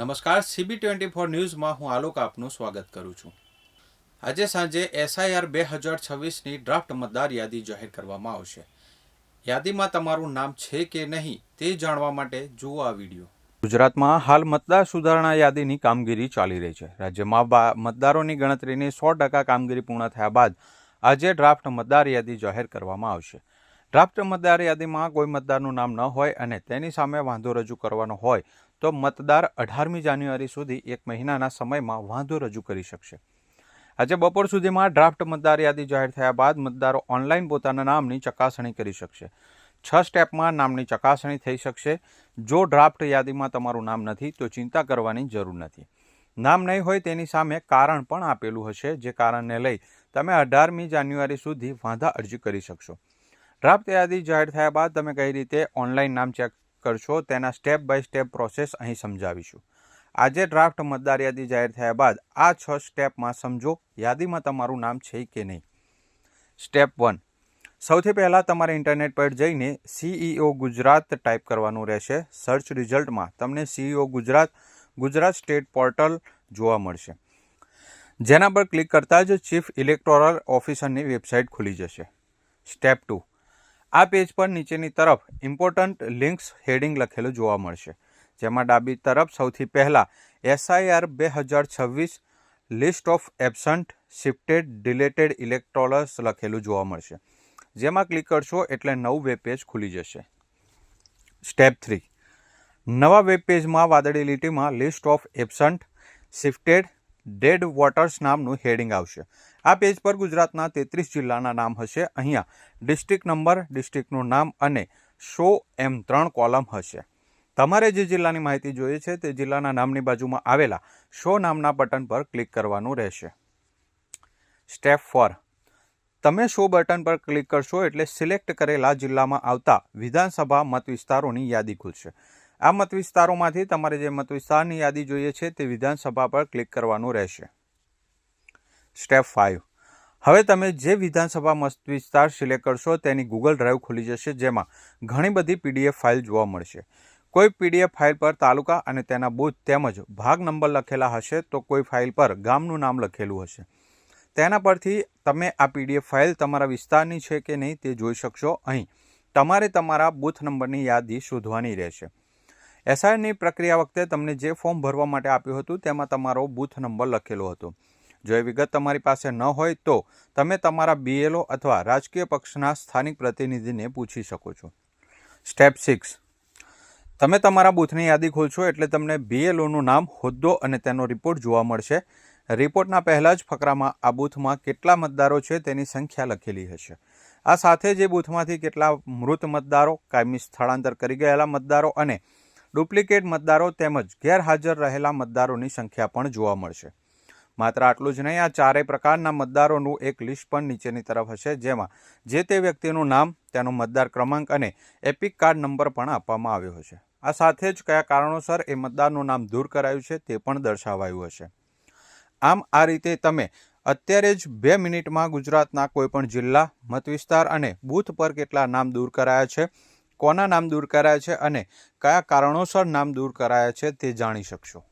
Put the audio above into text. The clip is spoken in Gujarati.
નમસ્કાર સીબી ટ્વેન્ટી ફોર ન્યૂઝમાં હું આલોક આપનું સ્વાગત કરું છું. આજે સાંજે એસઆઈઆર બે હજાર છવ્વીસની ડ્રાફ્ટ મતદાર યાદી જાહેર કરવામાં આવશે. યાદીમાં તમારું નામ છે કે નહીં તે જાણવા માટે જુઓ આ વીડિયો. ગુજરાતમાં હાલ મતદાર સુધારણા યાદીની કામગીરી ચાલી રહી છે. રાજ્યમાં મતદારોની ગણતરીની સો ટકા કામગીરી પૂર્ણ થયા બાદ આજે ડ્રાફ્ટ મતદાર યાદી જાહેર કરવામાં આવશે. ડ્રાફ્ટ મતદાર યાદીમાં કોઈ મતદારનું નામ ન હોય અને તેની સામે વાંધો રજૂ કરવાનો હોય, તો મતદાર અઢારમી જાન્યુઆરી સુધી એક મહિનાના સમયમાં વાંધો રજૂ કરી શકશે. આજે બપોર સુધીમાં ડ્રાફ્ટ મતદાર યાદી જાહેર થયા બાદ મતદારો ઓનલાઈન પોતાના નામની ચકાસણી કરી શકશે. છ સ્ટેપમાં નામની ચકાસણી થઈ શકશે. જો ડ્રાફ્ટ યાદીમાં તમારું નામ નથી, તો ચિંતા કરવાની જરૂર નથી. નામ નહીં હોય તેની સામે કારણ પણ આપેલું હશે, જે કારણને લઈ તમે અઢારમી જાન્યુઆરી સુધી વાંધા અરજી કરી શકશો. ડ્રાફ્ટ યાદી જાહેર થયા બાદ તમે કઈ રીતે ઓનલાઈન નામ ચેક કરશો તેના સ્ટેપ બાય સ્ટેપ પ્રોસેસ અહીં સમજાવીશું. આજે ડ્રાફ્ટ મતદાર યાદી જાહેર થયા બાદ આ છ સ્ટેપમાં સમજો યાદીમાં તમારું નામ છે કે નહીં. સ્ટેપ વન સૌથી પહેલાં તમારે ઇન્ટરનેટ પર જઈને સીઈઓ ગુજરાત ટાઈપ કરવાનું રહેશે. સર્ચ રિઝલ્ટમાં તમને CEO Gujarat Gujarat state portal જોવા મળશે. જેના પર ક્લિક કરતાં જ ચીફ ઇલેક્ટોરલ ઓફિસરની વેબસાઇટ ખુલી જશે. સ્ટેપ ટુ આ પેજ પર નીચેની તરફ ઇમ્પોર્ટન્ટ લિંક્સ હેડિંગ લખેલું જોવા મળશે. જેમાં ડાબી તરફ સૌથી પહેલાં એસઆઈઆર બે હજાર છવ્વીસ list of absent shifted deleted electorals લખેલું જોવા મળશે. જેમાં ક્લિક કરશો એટલે નવું વેબ પેજ ખુલી જશે. સ્ટેપ થ્રી નવા વેબ પેજમાં વાદળી લીટીમાં list of absent shifted dead voters નામનું હેડિંગ આવશે. આ પેજ પર ગુજરાતના તેત્રીસ જિલ્લાના નામ હશે. અહીંયા ડિસ્ટ્રિક્ટ નંબર ડિસ્ટ્રિક્ટનું નામ અને શો એમ ત્રણ કોલમ હશે. તમારે જે જિલ્લાની માહિતી જોઈએ છે તે જિલ્લાના નામની બાજુમાં આવેલા શો નામના બટન પર ક્લિક કરવાનું રહેશે. સ્ટેપ ફોર તમે શો બટન પર ક્લિક કરશો એટલે સિલેક્ટ કરેલા જિલ્લામાં આવતા વિધાનસભા મત વિસ્તારોની યાદી ખુલશે. આ મત વિસ્તારોમાંથી તમારે જે મત વિસ્તારની યાદી જોઈએ છે તે વિધાનસભા પર ક્લિક કરવાનું રહેશે. સ્ટેપ ફાઇવ હવે તમે જે વિધાનસભા મત વિસ્તાર સિલેક્ટ કરશો તેની ગૂગલ ડ્રાઈવ ખુલી જશે જેમાં ઘણી બધી પીડીએફ ફાઇલ જોવા મળશે. કોઈ પીડીએફ ફાઇલ પર તાલુકા અને તેના બૂથ તેમજ ભાગ નંબર લખેલા હશે તો કોઈ ફાઇલ પર ગામનું નામ લખેલું હશે. તેના પરથી તમે આ પીડીએફ ફાઇલ તમારા વિસ્તારની છે કે નહીં તે જોઈ શકશો અહીં. તમારે તમારા બૂથ નંબરની યાદી શોધવાની રહેશે. એસઆઈની પ્રક્રિયા વખતે તમને જે ફોર્મ ભરવા માટે આપ્યું હતું, તેમાં તમારો બૂથ નંબર લખેલો હતો. જો એ વિગત તમારી પાસે ન હોય તો તમે તમારા બીએલઓ અથવા રાજકીય પક્ષના સ્થાનિક પ્રતિનિધિને પૂછી શકો છો. સ્ટેપ સિક્સ તમે તમારા બૂથની યાદી ખોલશો એટલે તમને બીએલઓનું નામ, હોદ્દો અને તેનો રિપોર્ટ જોવા મળશે. રિપોર્ટના પહેલાં જ ફકરામાં આ બૂથમાં કેટલા મતદારો છે તેની સંખ્યા લખેલી હશે. આ સાથે જે બૂથમાંથી કેટલા મૃત મતદારો, કાયમી સ્થળાંતર કરી ગયેલા મતદારો અને ડુપ્લિકેટ મતદારો તેમજ ગેરહાજર રહેલા મતદારોની સંખ્યા પણ જોવા મળશે. માત્ર આટલું જ નહીં, આ ચારેય પ્રકારના મતદારોનું એક લિસ્ટ પણ નીચેની તરફ હશે, જેમાં જે તે વ્યક્તિનું નામ, તેનો મતદાર ક્રમાંક અને એપિક કાર્ડ નંબર પણ આપવામાં આવ્યો હશે. આ સાથે જ કયા કારણોસર એ મતદારનું નામ દૂર કરાયું છે તે પણ દર્શાવાયું હશે. આમ, આ રીતે તમે અત્યારે જ બે મિનિટમાં ગુજરાતના કોઈપણ જિલ્લા મત વિસ્તાર અને બૂથ પર કેટલા નામ દૂર કરાયા છે કોના નામ દૂર કરાયા છે અને કયા કારણોસર નામ દૂર કરાયા છે તે જાણી શકશો.